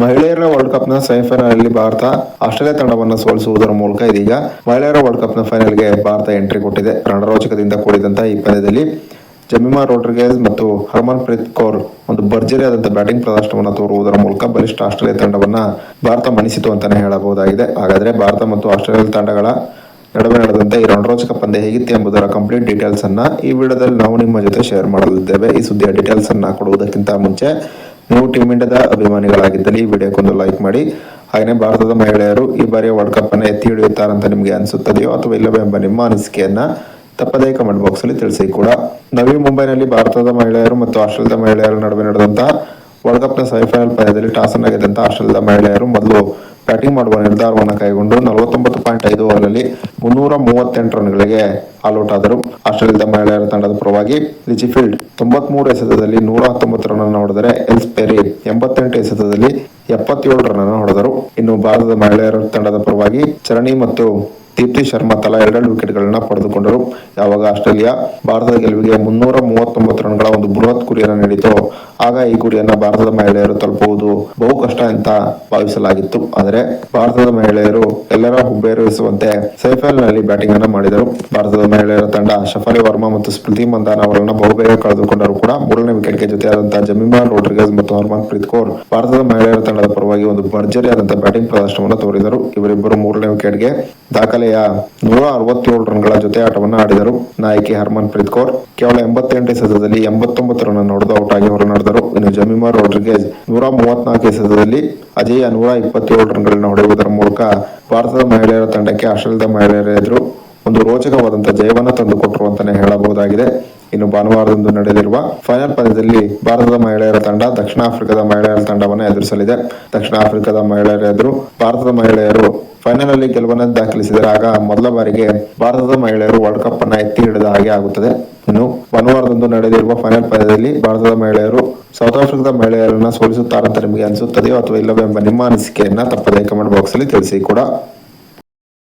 ಮಹಿಳೆಯರ ವರ್ಲ್ಡ್ ಕಪ್ನ ಸೆಮಿಫೈನಲ್ ಅಲ್ಲಿ ಭಾರತ ಆಸ್ಟ್ರೇಲಿಯಾ ತಂಡವನ್ನು ಸೋಲಿಸುವುದರ ಮೂಲಕ ಇದೀಗ ಮಹಿಳೆಯರ ವರ್ಲ್ಡ್ ಕಪ್ನ ಫೈನಲ್ಗೆ ಭಾರತ ಎಂಟ್ರಿ ಕೊಟ್ಟಿದೆ. ರಣರೋಚಕದಿಂದ ಕೂಡಿದಂತಹ ಈ ಪಂದ್ಯದಲ್ಲಿ ಜಮಿಮಾ ರೋಡ್ರಿಗೇಸ್ ಮತ್ತು ಹರ್ಮನ್ ಪ್ರೀತ್ ಕೌರ್ ಒಂದು ಭರ್ಜರಿಯಾದಂತಹ ಬ್ಯಾಟಿಂಗ್ ಪ್ರದರ್ಶನವನ್ನು ತೋರುವುದರ ಮೂಲಕ ಬಲಿಷ್ಠ ಆಸ್ಟ್ರೇಲಿಯಾ ತಂಡವನ್ನ ಭಾರತ ಮಣಿಸಿತು ಅಂತಾನೆ ಹೇಳಬಹುದಾಗಿದೆ. ಹಾಗಾದ್ರೆ ಭಾರತ ಮತ್ತು ಆಸ್ಟ್ರೇಲಿಯಾ ತಂಡಗಳ ನಡುವೆ ನಡೆದಂತೆ ಈ ರಣರೋಚಕ ಪಂದ್ಯ ಹೇಗಿತ್ತು ಎಂಬುದರ ಕಂಪ್ಲೀಟ್ ಡೀಟೇಲ್ಸ್ ಅನ್ನ ಈ ವಿಡಿಯೋದಲ್ಲಿ ನಾವು ನಿಮ್ಮ ಜೊತೆ ಶೇರ್ ಮಾಡಲಿದ್ದೇವೆ. ಈ ಸುದ್ದಿಯ ಡೀಟೇಲ್ಸ್ ಅನ್ನ ಕೊಡುವುದಕ್ಕಿಂತ ಮುಂಚೆ ನೀವು ಟೀಮ್ ಇಂಡಿಯಾದ ಅಭಿಮಾನಿಗಳಾಗಿದ್ದಲ್ಲಿ ಈ ವಿಡಿಯೋಕ್ಕೊಂದು ಲೈಕ್ ಮಾಡಿ. ಹಾಗೆಯೇ ಭಾರತದ ಮಹಿಳೆಯರು ಈ ಬಾರಿಯ ವರ್ಲ್ಡ್ ಕಪ್ ಅನ್ನು ಎತ್ತಿ ಹಿಡಿಯುತ್ತಾರಂತ ನಿಮಗೆ ಅನಿಸುತ್ತದೆಯೋ ಅಥವಾ ಇಲ್ಲವೇ ಎಂಬ ನಿಮ್ಮ ಅನಿಸಿಕೆಯನ್ನ ತಪ್ಪದೇ ಕಮೆಂಟ್ ಬಾಕ್ಸ್ ಅಲ್ಲಿ ತಿಳಿಸಿ ಕೂಡ. ನವಿ ಮುಂಬೈನಲ್ಲಿ ಭಾರತದ ಮಹಿಳೆಯರು ಮತ್ತು ಆಸ್ಟ್ರೇಲಿಯಾದ ಮಹಿಳೆಯರ ನಡುವೆ ನಡೆದಂತಹ ವರ್ಲ್ಡ್ ಕಪ್ನ ಸೆಮಿಫೈನಲ್ ಪಂದ್ಯದಲ್ಲಿ ಟಾಸ್ ಅನ್ನು ಗೆದ್ದಂತ ಆಸ್ಟ್ರೇಲಿಯಾದ ಮಹಿಳೆಯರು ಮೊದಲು ಬ್ಯಾಟಿಂಗ್ ಮಾಡುವ ನಿರ್ಧಾರವನ್ನು ಕೈಗೊಂಡು ನಲವತ್ತೊಂಬತ್ತು ಪಾಯಿಂಟ್ ಐದು ಓವರ್ನಲ್ಲಿ ಮುನ್ನೂರ ಮೂವತ್ತೆಂಟು ರನ್ಗಳಿಗೆ ಆಲ್ಔಟ್ ಆದರು. ಆಸ್ಟ್ರೇಲಿಯಾದ ಮಹಿಳೆಯರ ತಂಡದ ಪರವಾಗಿ ರಿಜಿಫೀಲ್ಡ್ ತೊಂಬತ್ಮೂರು ಎಸೆತದಲ್ಲಿ ನೂರ ಹತ್ತೊಂಬತ್ತು ರನ್ ಹೊಡೆದರೆ ಎಲ್ಸ್ ಪೆರಿ ಎಂಬತ್ತೆಂಟು ಎಸೆತದಲ್ಲಿ ಎಪ್ಪತ್ತೇಳು ರನ್ ಹೊಡೆದರು. ಇನ್ನು ಭಾರತದ ಮಹಿಳೆಯರ ತಂಡದ ಪರವಾಗಿ ಚರಣಿ ಮತ್ತು ದೀಪ್ತಿ ಶರ್ಮಾ ತಲಾ ಎರಡೆರಡು ವಿಕೆಟ್ಗಳನ್ನ ಪಡೆದುಕೊಂಡರು. ಯಾವಾಗ ಆಸ್ಟ್ರೇಲಿಯಾ ಭಾರತದ ಗೆಲುವಿಗೆ ಮುನ್ನೂರ ಮೂವತ್ತೊಂಬತ್ತು ರನ್ಗಳ ಒಂದು ಬೃಹತ್ ಗುರಿಯನ್ನು ನೀಡಿತು, ಆಗ ಈ ಗುರಿಯನ್ನ ಭಾರತದ ಮಹಿಳೆಯರು ತಲುಪುವುದು ಬಹು ಕಷ್ಟ ಅಂತ ಭಾವಿಸಲಾಗಿತ್ತು. ಆದರೆ ಭಾರತದ ಮಹಿಳೆಯರು ಎಲ್ಲರ ಹುಬ್ಬೇರಿಸುವಂತೆ ಸೈಫಲ್ನಲ್ಲಿ ಬ್ಯಾಟಿಂಗ್ ಅನ್ನು ಮಾಡಿದರು. ಭಾರತದ ಮಹಿಳೆಯರ ತಂಡ ಶಫಾಲಿ ವರ್ಮಾ ಮತ್ತು ಸ್ಮೃತಿ ಮಂದಾನ ಅವರನ್ನು ಬಹುಬೇಗ ಕಳೆದುಕೊಂಡರು ಕೂಡ ಮೂರನೇ ವಿಕೆಟ್ಗೆ ಜೊತೆಯಾದಂತಹ ಜಮೀಮಾ ರೋಡ್ರಿಗಸ್ ಮತ್ತು ಹರ್ಮನ್ ಪ್ರೀತ್ ಕೌರ್ ಭಾರತದ ಮಹಿಳೆಯರ ತಂಡದ ಪರವಾಗಿ ಒಂದು ಭರ್ಜರಿಯಾದಂತಹ ಬ್ಯಾಟಿಂಗ್ ಪ್ರದರ್ಶನವನ್ನು ತೋರಿದರು. ಇವರಿಬ್ಬರು ಮೂರನೇ ವಿಕೆಟ್ಗೆ ದಾಖಲೆಯ ನೂರ ಅರವತ್ತೇಳು ರನ್ಗಳ ಜೊತೆ ಆಟವನ್ನು ಆಡಿದರು. ನಾಯಕಿ ಹರ್ಮನ್ ಪ್ರೀತ್ ಕೌರ್ ಕೇವಲ ಎಂಬತ್ತೆಂಟು ಎಸೆತದಲ್ಲಿ ಎಂಬತ್ತೊಂಬತ್ತು ರನ್ ಹೊಡೆದು ಔಟ್ ಆಗಿ ಹೊರನಡೆದರು. ಇನ್ನು ಜಮೀಮಾ ರೋಡ್ರಿಗೇಜ್ ನೂರ ಮೂವತ್ನಾಲ್ಕು ಎಸೆತದಲ್ಲಿ ಅಜೇಯ ನೂರ ಇಪ್ಪತ್ತೇಳು ರನ್ಗಳನ್ನು ಹೊಡೆಯುವುದರ ಮೂಲಕ ಭಾರತದ ಮಹಿಳೆಯರ ತಂಡಕ್ಕೆ ಆಸ್ಟ್ರೇಲಿಯಾದ ಮಹಿಳೆಯರ ಎದುರು ಒಂದು ರೋಚಕವಾದಂತಹ ಜಯವನ್ನು ತಂದುಕೊಟ್ಟರು ಅಂತಾನೆ ಹೇಳಬಹುದಾಗಿದೆ. ಇನ್ನು ಭಾನುವಾರದಂದು ನಡೆಯಲಿರುವ ಫೈನಲ್ ಪಂದ್ಯದಲ್ಲಿ ಭಾರತದ ಮಹಿಳೆಯರ ತಂಡ ದಕ್ಷಿಣ ಆಫ್ರಿಕಾದ ಮಹಿಳೆಯರ ತಂಡವನ್ನು ಎದುರಿಸಲಿದೆ. ದಕ್ಷಿಣ ಆಫ್ರಿಕಾದ ಮಹಿಳೆಯರ ಎದುರು ಭಾರತದ ಮಹಿಳೆಯರು ಫೈನಲ್ ಅಲ್ಲಿ ಗೆಲುವನ್ನು ದಾಖಲಿಸಿದರೆ ಆಗ ಮೊದಲ ಬಾರಿಗೆ ಭಾರತದ ಮಹಿಳೆಯರು ವರ್ಲ್ಡ್ ಕಪ್ ಅನ್ನ ಎತ್ತಿ ಹಿಡಿದ ಹಾಗೆ ಆಗುತ್ತದೆ. ಇನ್ನು ಭಾನುವಾರದಂದು ನಡೆದಿರುವ ಫೈನಲ್ ಪಂದ್ಯದಲ್ಲಿ ಭಾರತದ ಮಹಿಳೆಯರು, ಸೌತ್ ಆಫ್ರಿಕಾದ ಮಹಿಳೆಯರನ್ನ ಸೋಲಿಸುತ್ತಾರಂತ ನಿಮಗೆ ಅನಿಸುತ್ತದೆಯೋ ಅಥವಾ ಇಲ್ಲವೋ ಎಂಬ ನಿಮ್ಮ ಅನಿಸಿಕೆಯನ್ನ ತಪ್ಪದೆ ಕಮೆಂಟ್ ಬಾಕ್ಸ್ ಅಲ್ಲಿ ತಿಳಿಸಿ ಕೂಡ.